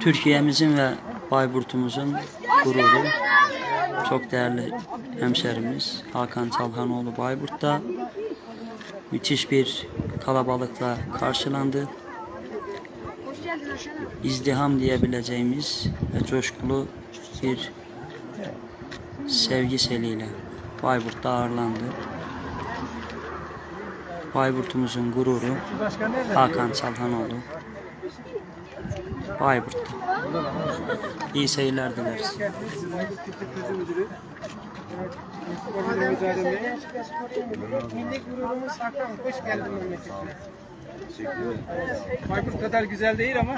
Türkiye'mizin ve Bayburt'umuzun gururu çok değerli hemşerimiz Hakan Çalhanoğlu Bayburt'ta müthiş bir kalabalıkla karşılandı. İzdiham diyebileceğimiz ve coşkulu bir sevgi seliyle Bayburt'ta ağırlandı. Bayburt'umuzun gururu? Hakan Çalhanoğlu Bayburt'ta. İyi seyirler dileriz. Milli gururumuz Hakan. Hoş geldin memleketine. Bayburt kadar güzel değil ama.